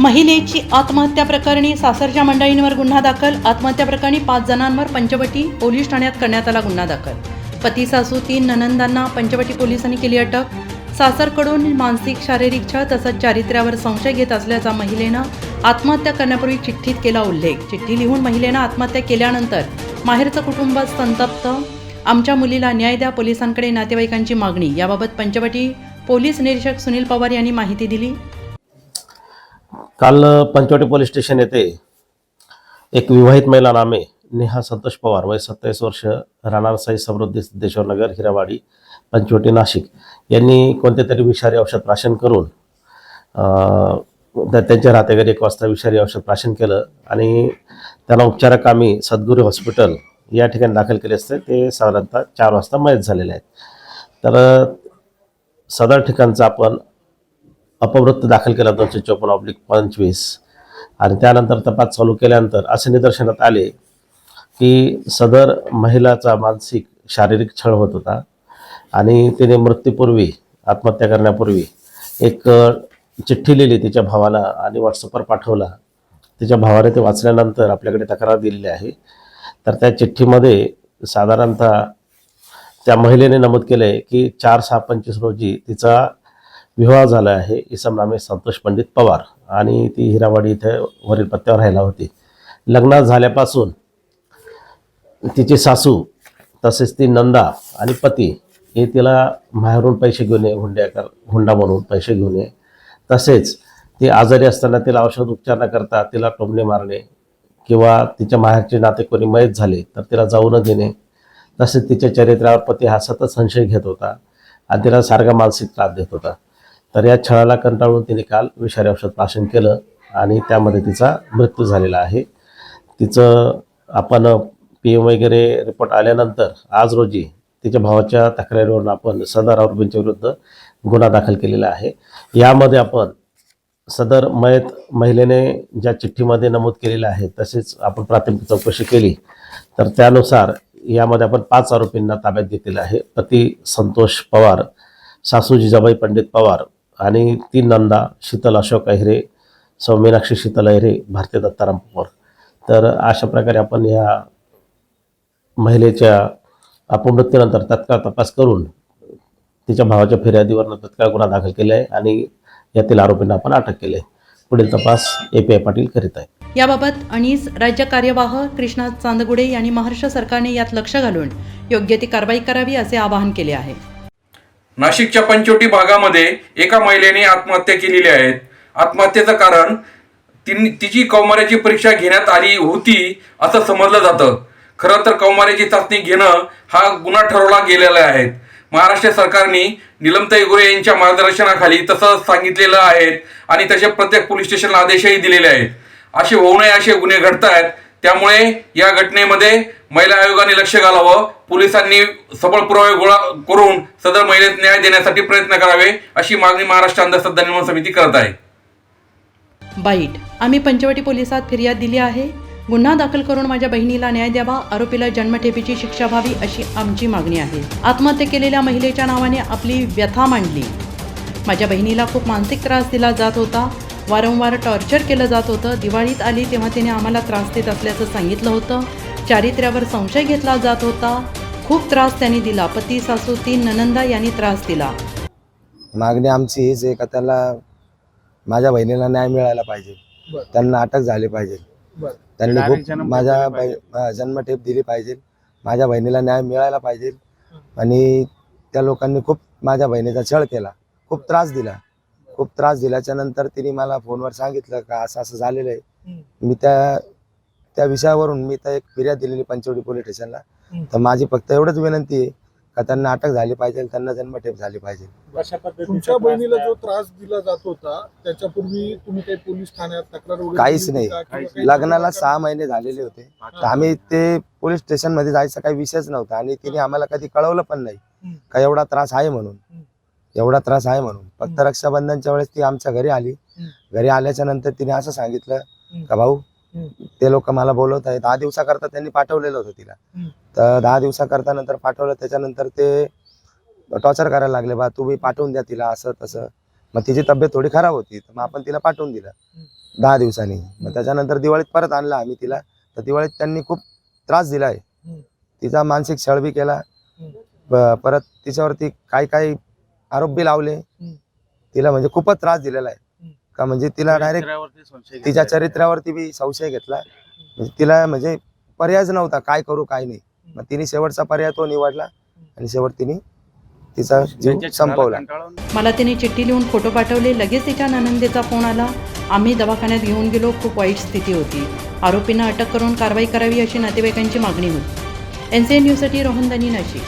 महिलेची आत्महत्या प्रकरणी सासरच्या मंडळींवर गुन्हा दाखल. आत्महत्या प्रकरणी पाच जणांवर पंचवटी पोलीस ठाण्यात करण्यात आला गुन्हा दाखल. पती सासू तीन ननंदांना पंचवटी पोलिसांनी केली अटक. सासरकडून मानसिक शारीरिक छळ तसंच चारित्र्यावर संशय घेत असल्याचा महिलेनं आत्महत्या करण्यापूर्वी चिठ्ठीत केला उल्लेख. चिठ्ठी लिहून महिलेनं आत्महत्या केल्यानंतर माहेरचं कुटुंब संतप्त. आमच्या मुलीला न्याय द्या पोलिसांकडे नातेवाईकांची मागणी. याबाबत पंचवटी पोलीस निरीक्षक सुनील पवार यांनी माहिती दिली. काल पंचवटी पोलीस स्टेशन येथे एक विवाहित महिला नामे नेहा संतोष पवार वय सत्तावीस वर्ष राहणार साई समृद्धी सिद्धेश्वरनगर हिरावाडी पंचवटी नाशिक. यांनी कोणते तरी विषारी औषध प्राशन करून त्यांच्या राहत्या एक वाजता विषारी औषध प्राशन केलं आणि त्यांना उपचाराकामी सद्गुरू हॉस्पिटल या ठिकाणी दाखल केले असते. ते साधारणतः चार वाजता मयत झालेले आहेत. तर सदर ठिकाणचं आपण अपवृत्त दाखल केला दोनशे चोपन्न ऑब्लिक पंचवीस आणि त्यानंतर तपास चालू केल्यानंतर असे निदर्शनात आले की सदर महिलाचा मानसिक शारीरिक छळ होत होता आणि तिने मृत्यूपूर्वी आत्महत्या करण्यापूर्वी एक चिठ्ठी लिहिली तिच्या भावाला आणि व्हॉट्सअपवर पाठवला. तिच्या भावाने ते वाचल्यानंतर आपल्याकडे तक्रार दिलेली आहे. तर त्या चिठ्ठीमध्ये साधारणतः त्या महिलेने नमूद केलं आहे की चार सहा पंचवीस रोजी तिचा विवाह झाला आहे. इसम नामे संतोष पंडित पवार आणि ती हिरावाडी इथे वरील पत्त्यावर राहिला होती. लग्न झाल्यापासून तिची सासू तसेच ती नंदा आणि पती हे तिला माहेरून पैसे घेऊन ये हुंड्याकर हुंडा म्हणून पैसे घेऊन ये. तसेच ती आजारी असताना तिला औषध उपचार न करता तिला टोमणे मारणे किंवा तिच्या माहेरचे नाते कोणी मयत झाले तर तिला जाऊ न देणे. तसेच तिच्या चरित्रावर पती हा सतत संशय घेत होता आणि तिला सारखा मानसिक त्रास देत होता. तर या छळाला कंटाळून तिने काल विषारी औषध प्राशन केलं आणि त्यामध्ये तिचा मृत्यू झालेला आहे. तिचं आपण पी एम वगैरे रिपोर्ट आल्यानंतर आज रोजी तिच्या भावाच्या तक्रारीवरून आपण सदर आरोपींच्या विरुद्ध गुन्हा दाखल केलेला आहे. यामध्ये आपण सदर मयत महिलेने ज्या चिठ्ठीमध्ये नमूद केलेलं आहे तसेच आपण प्राथमिक चौकशी केली. तर त्यानुसार यामध्ये आपण पाच आरोपींना ताब्यात घेतलेलं आहे. पती संतोष पवार सासू जिजाबाई पंडित पवार आणि तीन नंदा शीतल अशोक अहिरे सौ मीनाक्षी शीतल अहिरे भारतीय दत्ताराम पवार. तर अशा प्रकारे आपण या महिलेच्या अपमृत्यूनंतर तत्काळ तपास करून तिच्या भावाच्या फिर्यादीवरनं तत्काळ गुन्हा दाखल केला आहे आणि यातील आरोपींना आपण अटक केली आहे पुढील तपास ए पी आय पाटील करीत आहे याबाबत अनिस राज्य कार्यवाह कृष्णा चांदगुडे यांनी महाराष्ट्र सरकारने यात लक्ष घालून योग्य ती कारवाई करावी असे आवाहन केले आहे. नाशिकच्या पंचवटी भागामध्ये एका महिलेने आत्महत्या केलेली आहे आत्महत्येचं कारण तिन तिची कौमार्याची परीक्षा घेण्यात आली होती असं समजलं जातं. खरं तर कौमार्याची चाचणी घेणं हा गुन्हा ठरवला गेलेला आहे. महाराष्ट्र सरकारने निलमताई गुरे यांच्या मार्गदर्शनाखाली तसं सांगितलेलं आहे आणि तसे प्रत्येक पोलीस स्टेशनला आदेशही दिलेले आहेत. असे होऊ नये असे गुन्हे घडत आहेत त्यामुळे या घटनेमध्ये महिला आयोगाने लक्ष घालावं. पोलिसांनी सबळ पुरावे गोळा करून सदर महिलेस न्याय देण्यासाठी प्रयत्न करावे अशी मागणी महाराष्ट्र अंधश्रद्धा निर्माण समिती करत आहे. बाईट आम्ही पंचवटी पोलिसात फिर्याद दिली आहे. गुन्हा दाखल करून माझ्या बहिणीला न्याय द्यावा आरोपीला जन्मठेपीची शिक्षा व्हावी अशी आमची मागणी आहे. आत्महत्या केलेल्या महिलेच्या नावाने आपली व्यथा मांडली. माझ्या बहिणीला खूप मानसिक त्रास दिला जात होता. वारंवार टॉर्चर केलं जात होतं. दिवाळीत आली तेव्हा तिने आम्हाला त्रास देत असल्याचं सांगितलं होतं. चारित्र्यावर संशय घेतला जात होता. खूप त्रास त्यांनी दिला. पती सासू तीन ननंदा यांनी त्रास दिला. मागणी आमची हीच आहे का त्याला माझ्या बहिणीला न्याय मिळायला पाहिजे. त्यांना अटक झाली पाहिजे. त्यांनी खूप माझ्या हा, जन्मठेप दिली पाहिजे. माझ्या बहिणीला न्याय मिळायला पाहिजे. आणि त्या लोकांनी खूप माझ्या बहिणीचा छळ केला. खूप त्रास दिला. खूप त्रास दिल्याच्या नंतर तिने मला फोनवर सांगितलं का असं असं झालेलं आहे. मी त्या त्या विषयावरून मी तर एक फिर्याद दिलेली पंचवटी पोलीस स्टेशनला. तर माझी फक्त एवढंच विनंती आहे का त्यांना अटक झाली पाहिजे त्यांना जन्मठेप झाली पाहिजे. तुमच्या बहिणीला जो त्रास दिला जात होता त्याच्यापूर्वी तुम्ही काही पोलीस ठाण्यात तक्रार काहीच नाही. लग्नाला सहा महिने झालेले होते. तर आम्ही ते पोलीस स्टेशनमध्ये जायचा काही विषयच नव्हता आणि तिने आम्हाला कधी कळवलं पण नाही. का एवढा त्रास आहे म्हणून. एवढा त्रास आहे म्हणून. फक्त. रक्षाबंधनच्या वेळेस ती आमच्या घरी आली. घरी आल्याच्यानंतर तिने असं सांगितलं. का भाऊ. ते लोक मला बोलवत आहे दहा दिवसाकरता त्यांनी पाठवलेलं होतं तिला. तर दहा दिवसाकरता नंतर पाठवलं. त्याच्यानंतर ते टॉर्चर करायला लागले. बा तुम्ही पाठवून द्या तिला असं तसं. मग तिची तब्येत थोडी खराब होती. तर मग आपण तिला पाठवून दिलं. दहा दिवसांनी. मग त्याच्यानंतर दिवाळीत परत आणला आम्ही तिला. तर दिवाळीत त्यांनी खूप त्रास दिलाय. तिचा मानसिक छळ बी केला. परत तिच्यावरती काही काही आरोप लावले. तिला म्हणजे खूपच त्रास दिलेला आहे. का म्हणजे तिला डायरेक्ट तिच्या चरित्रावरती बी संशय घेतला. म्हणजे तिला म्हणजे पर्यायच नव्हता काय करू काय नाही. मग तिने शेवटचा पर्याय तो निवडला आणि शेवट तिने तिचा जीव संपवला. मला तिने चिठ्ठी लिहून फोटो पाठवले. लगेच तिच्या ननंदेचा फोन आला. आम्ही दवाखान्यात घेऊन गेलो. खूप वाईट स्थिती होती. आरोपींना अटक करून कारवाई करावी अशी नातेवाईकांची मागणी होती. एन सी एन न्यूजसाठी रोहन दनी नाशिक.